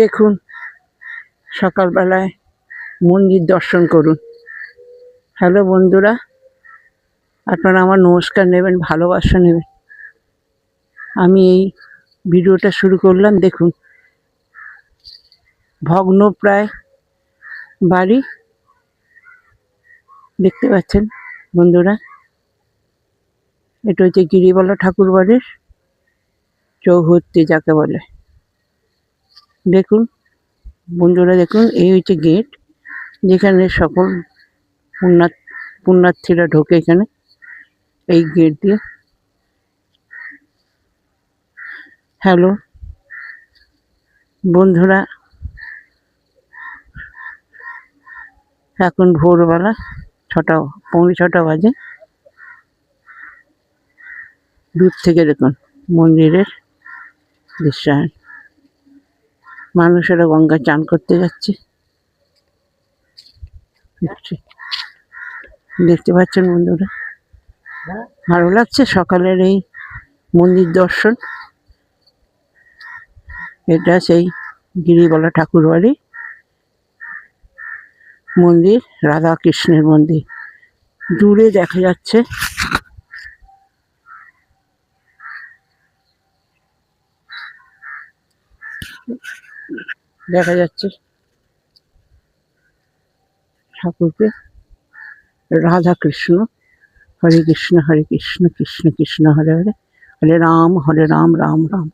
দেখুন, সকালবেলায় মন্দির দর্শন করুন। হ্যালো বন্ধুরা, আপনারা আমার নমস্কার নেবেন, ভালোবাসা নেবেন। আমি এই ভিডিওটা শুরু করলাম, দেখুন। ভগ্ন প্রায় বাড়ি, দেখতে পাচ্ছেন বন্ধুরা। এটা হচ্ছে গিরিবালা ঠাকুর বাড়ির চৌহত্তি যাকে বলে। দেখুন, বন্ধুরা দেখুন, এই হচ্ছে গেট যেখানে সকল পুণ্যার্থ পুণ্যার্থীরা ঢোকে এখানে, এই গেট দিয়ে। হ্যালো বন্ধুরা, এখন ভোরবেলা ছটা, পৌনে ছটা বাজে। দূর থেকে দেখুন, মন্দিরের দৃশ্যায়ন। মানুষেরা গঙ্গা চান করতে যাচ্ছে। দেখতে পাচ্ছেন বন্ধুরা? ভালো লাগছে সকালের এই মন্দির দর্শন। এটা সেই গিরিবালা ঠাকুর বাড়ি মন্দির রাধা কৃষ্ণের মন্দির। দূরে দেখা যাচ্ছে। দেখা যাচ্ছে। ঠাকুরকে রাধা কৃষ্ণ, হরে কৃষ্ণ হরে কৃষ্ণ কৃষ্ণ কৃষ্ণ, হরে হরে হরে রাম হরে রাম রাম রাম।